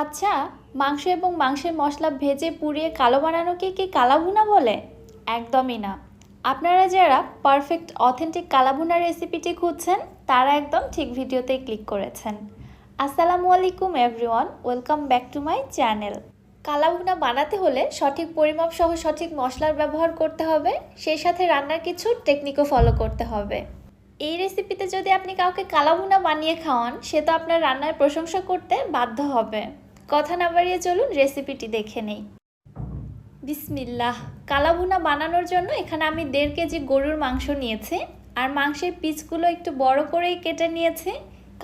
আচ্ছা মাংস এবং মাংসের মশলা ভেজে পুড়িয়ে কালো বানানোকে কি কালাভুনা বলে? একদমই না। আপনারা যারা পারফেক্ট, অথেন্টিক কালাভুনা রেসিপিটি খুঁজছেন, তারা একদম ঠিক ভিডিওতে ক্লিক করেছেন। আসসালামু আলাইকুম everyone, welcome back to my channel. Kalabhuna বানাতে হলে সঠিক পরিমাপ সহ সঠিক মশলার ব্যবহার করতে হবে, সেই সাথে রান্নার কিছু টেকনিকও ফলো করতে হবে। এই রেসিপিতে যদি আপনি কাউকে কালাভুনা বানিয়ে খাওয়ান, সে তো আপনার রান্নার প্রশংসা করতে বাধ্য হবে। কথা না বাড়িয়ে চলুন রেসিপিটি দেখে নেই। বিসমিল্লাহ। কালাভুনা বানানোর জন্য এখানে আমি দেড় কেজি গরুর মাংস নিয়েছি, আর মাংসের পিসগুলো একটু বড় করেই কেটে নিয়েছি।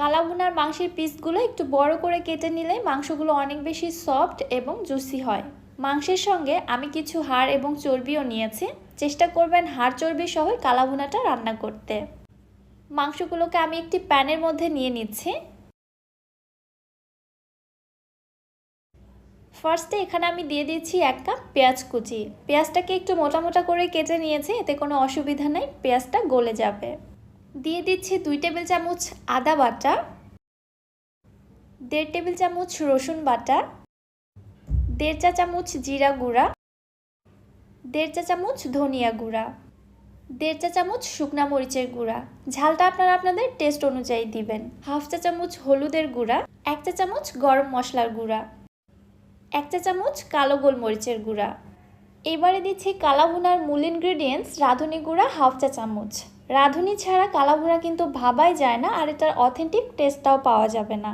কালাভুনার মাংসের পিসগুলো একটু বড় করে কেটে নিলে মাংসগুলো অনেক বেশি সফট এবং জুসি হয়। মাংসের সঙ্গে আমি কিছু হাড় এবং চর্বিও নিয়েছি। চেষ্টা করবেন হাড় চর্বি সহ কালাভুনাটা রান্না করতে। মাংসগুলোকে আমি একটি প্যানের মধ্যে নিয়ে নিচ্ছি। ফার্স্টে এখানে আমি দিয়ে দিচ্ছি এক কাপ পেঁয়াজ কুচি। পেঁয়াজটাকে একটু মোটা মোটা করে কেটে নিয়েছি, এতে কোনো অসুবিধা নেই, পেঁয়াজটা গলে যাবে। দিয়ে দিচ্ছি দুই টেবিল চামচ আদা বাটা, দেড় টেবিল চামচ রসুন বাটা, দেড় চা চামচ জিরা গুঁড়া, দেড় চা চামচ ধনিয়া গুঁড়া, দেড় চা চামচ শুকনা মরিচের গুঁড়া। ঝালটা আপনারা আপনাদের টেস্ট অনুযায়ী দিবেন। হাফ চা চামচ হলুদের গুঁড়া, এক চা চামচ গরম মশলার গুঁড়া। এক চা চামচ কালো গোলমরিচের গুঁড়া। এবারে দিচ্ছি কালাভুনার মূল ইনগ্রিডিয়েন্টস রাঁধুনি গুঁড়া হাফ চা চামচ। রাঁধুনি ছাড়া কালাভুনা কিন্তু ভাবাই যায় না, আর এটার অথেন্টিক টেস্টটাও পাওয়া যাবে না।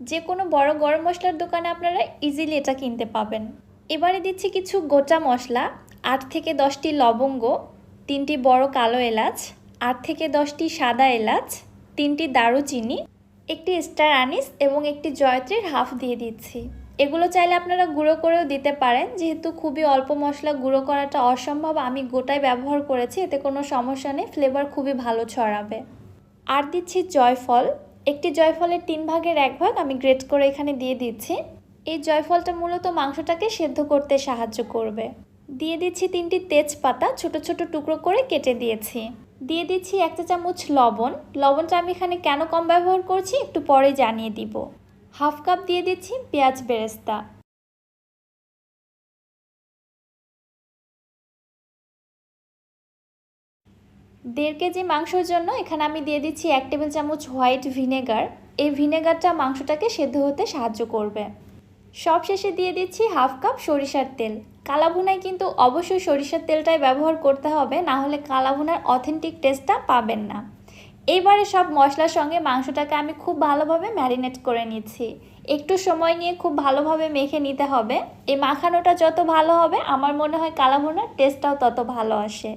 যে কোনো বড় গরম মশলার দোকানে আপনারা ইজিলি এটা কিনতে পাবেন। এবারে দিচ্ছি কিছু গোটা মশলা, আট থেকে দশটি লবঙ্গ, তিনটি বড় কালো এলাচ, আট থেকে দশটি সাদা এলাচ, তিনটি দারুচিনি, একটি স্টার আনিস এবং একটি জয়ত্রীর হাফ দিয়ে দিচ্ছি। এগুলো চাইলে আপনারা গুঁড়ো করেও দিতে পারেন। যেহেতু খুবই অল্প মশলা গুঁড়ো করাটা অসম্ভব, আমি গোটাই ব্যবহার করেছি, এতে কোনো সমস্যা নেই ফ্লেভার খুবই ভালো ছড়াবে। আর দিচ্ছি জয়ফল। একটি জয়ফলের তিন ভাগের এক ভাগ আমি গ্রেট করে এখানে দিয়ে দিচ্ছি। এই জয়ফলটা মূলত মাংসটাকে সেদ্ধ করতে সাহায্য করবে। দিয়ে দিচ্ছি তিনটি তেজপাতা, ছোট ছোট টুকরো করে কেটে দিয়েছি। দিয়ে দিচ্ছি এক চা চামচ লবণ। লবণটা আমি এখানে কেন কম ব্যবহার করছি একটু পরে জানিয়ে দিব। হাফ কাপ দিয়ে দিচ্ছি পেঁয়াজ বেরেস্তা। দেড় কেজি মাংসর জন্য এখানে আমি দিয়ে দিচ্ছি এক টেবিল চামচ হোয়াইট ভিনেগার। এই ভিনেগারটা মাংসটাকে সেদ্ধ হতে সাহায্য করবে। সব শেষে দিয়ে দিচ্ছি হাফ কাপ সরিষার তেল। কালাভুনায় কিন্তু অবশ্যই সরিষার তেলটাই ব্যবহার করতে হবে, না হলে কালাভুনার অথেন্টিক টেস্টটা পাবেন না। এইবারে সব মশলার সঙ্গে মাংসটাকে আমি খুব ভালোভাবে ম্যারিনেট করে নিচ্ছি। একটু সময় নিয়ে খুব ভালোভাবে মেখে নিতে হবে। এই মাখানোটা যত ভালো হবে, আমার মনে হয় কালাভুনার টেস্টটাও তত ভালো আসে।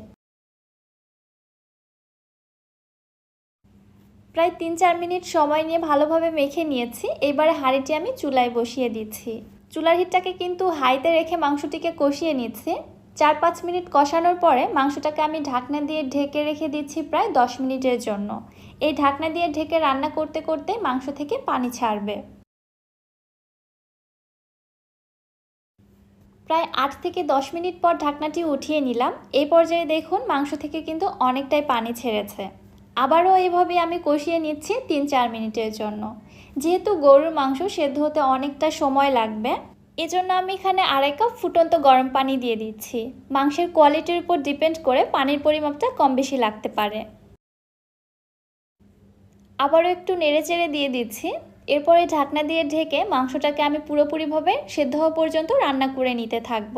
প্রায় তিন চার মিনিট সময় নিয়ে ভালোভাবে মেখে নিয়েছি। এবারে হাঁড়িটি আমি চুলায় বসিয়ে দিচ্ছি। চুলার হিটটাকে কিন্তু হাইতে রেখে মাংসটিকে কষিয়ে নিচ্ছি। চার পাঁচ মিনিট কষানোর পরে মাংসটাকে আমি ঢাকনা দিয়ে ঢেকে রেখে দিচ্ছি প্রায় দশ মিনিটের জন্য। এই ঢাকনা দিয়ে ঢেকে রান্না করতে করতে মাংস থেকে পানি ছাড়বে। প্রায় আট থেকে দশ মিনিট পর ঢাকনাটি উঠিয়ে নিলাম। এই পর্যায়ে দেখুন মাংস থেকে কিন্তু অনেকটাই পানি ছেড়েছে। আবারও এইভাবে আমি কষিয়ে নিচ্ছি তিন চার মিনিটের জন্য। যেহেতু গরুর মাংস সেদ্ধ হতে অনেকটা সময় লাগবে এজন্য আমি এখানে আড়াই কাপ ফুটন্ত গরম পানি দিয়ে দিচ্ছি। মাংসের কোয়ালিটির উপর ডিপেন্ড করে পানির পরিমাপটা কম বেশি লাগতে পারে। আবারও একটু নেড়ে চেড়ে দিয়ে দিচ্ছি। এরপরে ঢাকনা দিয়ে ঢেকে মাংসটাকে আমি পুরোপুরিভাবে সেদ্ধ হওয়া পর্যন্ত রান্না করে নিতে থাকব।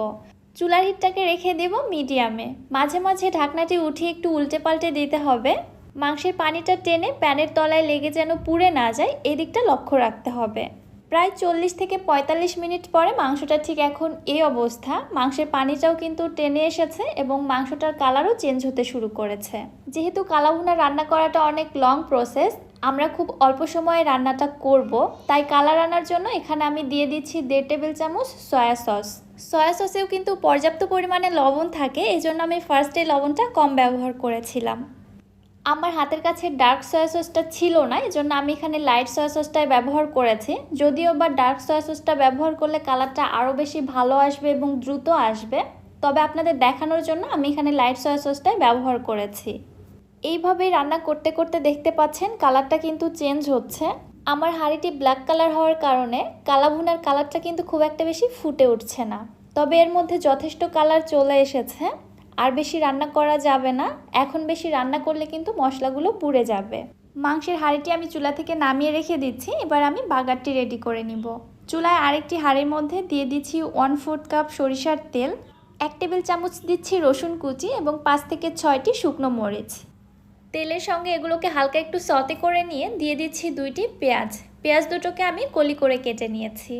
চুলার হিটটাকে রেখে দেব মিডিয়ামে। মাঝে মাঝে ঢাকনাটি উঠিয়ে একটু উল্টে পাল্টে দিতে হবে। মাংসের পানিটা টেনে প্যানের তলায় লেগে যেন পুড়ে না যায়, এদিকটা লক্ষ্য রাখতে হবে। প্রায় চল্লিশ থেকে পঁয়তাল্লিশ মিনিট পরে মাংসটা ঠিক এখন এই অবস্থা। মাংসের পানিটাও কিন্তু টেনে এসেছে এবং মাংসটার কালারও চেঞ্জ হতে শুরু করেছে। যেহেতু কালাভুনা রান্না করাটা অনেক লং প্রসেস আমরা খুব অল্প সময়ে রান্নাটা করব। তাই কালার আনার জন্য এখানে আমি দিয়ে দিচ্ছি দেড় টেবিল চামচ সয়া সস সয়া সসেও কিন্তু পর্যাপ্ত পরিমাণে লবণ থাকে এই জন্য আমি ফার্স্টে লবণটা কম ব্যবহার করেছিলাম। আমার হাতের কাছে ডার্ক সয়া সসটা ছিল না, এজন্য আমি এখানে লাইট সয়া সসটাই ব্যবহার করেছি। যদিও বা ডার্ক সয়া সসটা ব্যবহার করলে কালারটা আরও বেশি ভালো আসবে এবং দ্রুত আসবে, তবে আপনাদের দেখানোর জন্য আমি এখানে লাইট সয়া সসটাই ব্যবহার করেছি। এইভাবেই রান্না করতে করতে দেখতে পাচ্ছেন কালারটা কিন্তু চেঞ্জ হচ্ছে। আমার হাঁড়িটি ব্ল্যাক কালার হওয়ার কারণে কালাভুনার কালারটা কিন্তু খুব একটা বেশি ফুটে উঠছে না, তবে এর মধ্যে যথেষ্ট কালার চলে এসেছে। আর বেশি রান্না করা যাবে না। এখন বেশি রান্না করলে কিন্তু মশলাগুলো পুড়ে যাবে। মাংসের হাঁড়িটি আমি চুলা থেকে নামিয়ে রেখে দিচ্ছি। এবার আমি বাগারটি রেডি করে নিব। চুলায় আরেকটি হাঁড়ির মধ্যে দিয়ে দিচ্ছি ওয়ান ফোর্থ কাপ সরিষার তেল, এক টেবিল চামচ দিচ্ছি রসুন কুচি এবং পাঁচ থেকে ছয়টি শুকনো মরিচ। তেলের সঙ্গে এগুলোকে হালকা একটু সতে করে নিয়ে দিয়ে দিচ্ছি দুইটি পেঁয়াজ। পেঁয়াজ দুটোকে আমি কলি করে কেটে নিয়েছি।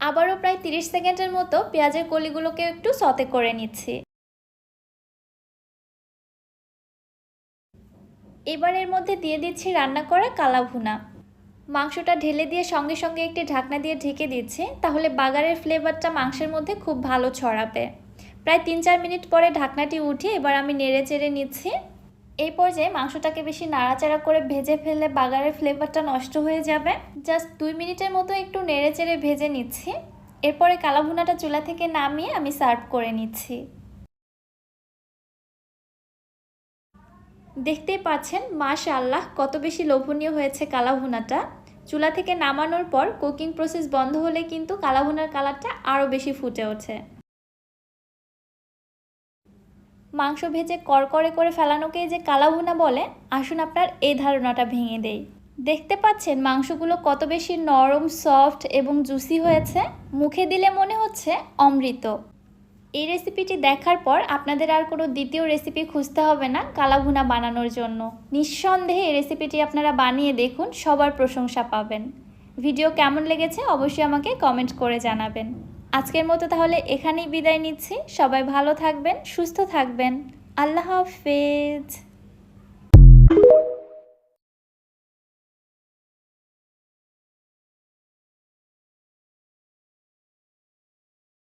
আবারও প্রায় তিরিশ সেকেন্ডের মতো পেঁয়াজের কলিগুলোকে একটু সতে করে নিচ্ছি। এবার এর মধ্যে দিয়ে দিচ্ছি রান্না করা কালা ভুনা মাংসটা ঢেলে দিয়ে সঙ্গে সঙ্গে একটি ঢাকনা দিয়ে ঢেকে দিচ্ছি, তাহলে বাগারের ফ্লেভারটা মাংসের মধ্যে খুব ভালো ছড়াবে। প্রায় তিন চার মিনিট পরে ঢাকনাটি উঠে এবার আমি নেড়ে চেড়ে নিচ্ছি। এই পর্যায়ে মাংসটাকে বেশি নাড়াচাড়া করে ভেজে ফেললে বাগারের ফ্লেভারটা নষ্ট হয়ে যাবে। জাস্ট দুই মিনিটের মতো একটু নেড়ে চেড়ে ভেজে নিচ্ছি। এরপরে কালাভুনাটা চুলা থেকে নামিয়ে আমি সার্ভ করে নিচ্ছি। দেখতেই পাচ্ছেন, মাশাআল্লাহ, কত বেশি লোভনীয় হয়েছে কালাভুনাটা। চুলা থেকে নামানোর পর কুকিং প্রসেস বন্ধ হলে কিন্তু কালাভুনার কালারটা আরও বেশি ফুটে ওঠে। মাংস ভেজে করকরে করে ফেলানোকেই যে কালাভুনা বলে, আসুন আপনার এই ধারণাটা ভেঙে দেই। দেখতে পাচ্ছেন, মাংসগুলো কত বেশি নরম সফট এবং জুসি হয়েছে। মুখে দিলে মনে হচ্ছে অমৃত। এই রেসিপিটি দেখার পর আপনাদের আর কোনো দ্বিতীয় রেসিপি খুঁজতে হবে না কালাভুনা বানানোর জন্য। নিঃসন্দেহে এই রেসিপিটি আপনারা বানিয়ে দেখুন, সবার প্রশংসা পাবেন। ভিডিও কেমন লেগেছে অবশ্যই আমাকে কমেন্ট করে জানাবেন। আজকের মতো তাহলে এখানেই বিদায় নিচ্ছি। সবাই ভালো থাকবেন, সুস্থ থাকবেন। আল্লাহ হাফেজ।